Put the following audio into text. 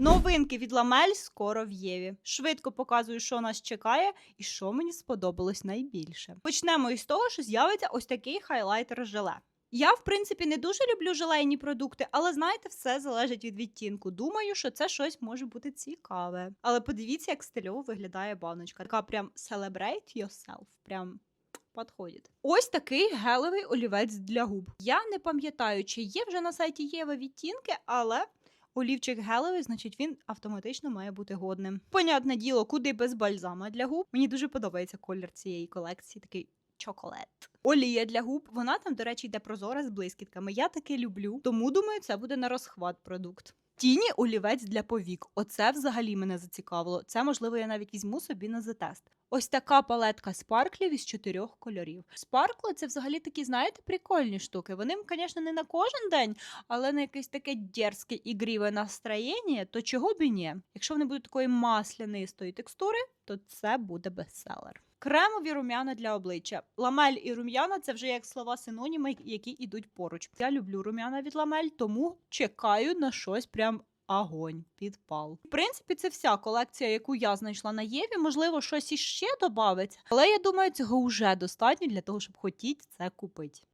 Новинки від Ламель скоро в Єві. Швидко показую, що нас чекає і що мені сподобалось найбільше. Почнемо із того, що з'явиться ось такий хайлайтер желе. Я, в принципі, не дуже люблю желейні продукти, але знаєте, все залежить від відтінку. Думаю, що це щось може бути цікаве. Але подивіться, як стильово виглядає баночка. Така прям celebrate yourself. Прям Подходить. Ось такий гелевий олівець для губ. Я не пам'ятаю, чи є вже на сайті Єва відтінки, але олівчик гелевий, значить він автоматично має бути годним. Понятне діло, куди без бальзама для губ. Мені дуже подобається колір цієї колекції, такий чоколад. Олія для губ. Вона там, до речі, йде прозора з блискітками. Я таке люблю, тому думаю, це буде на розхват продукт. Тіні олівець для повік. Оце взагалі мене зацікавило. Це, можливо, я навіть візьму собі на затест. Ось така палетка спарклів із чотирьох кольорів. Спаркли це взагалі такі, знаєте, прикольні штуки. Вони, звісно, не на кожен день, але на якесь таке дерзке ігріве настроєння, то чого б і ні? Якщо вони будуть такої маслянистої текстури, то це буде бестселер. Кремові рум'яна для обличчя. Ламель і рум'яна це вже як слова синоніми, які йдуть поруч. Я люблю рум'яна від ламель, тому чекаю на щось прям. Агонь, підпал. В принципі, це вся колекція, яку я знайшла на Єві. Можливо, щось іще додається, але я думаю, цього вже достатньо для того, щоб хотіти це купити.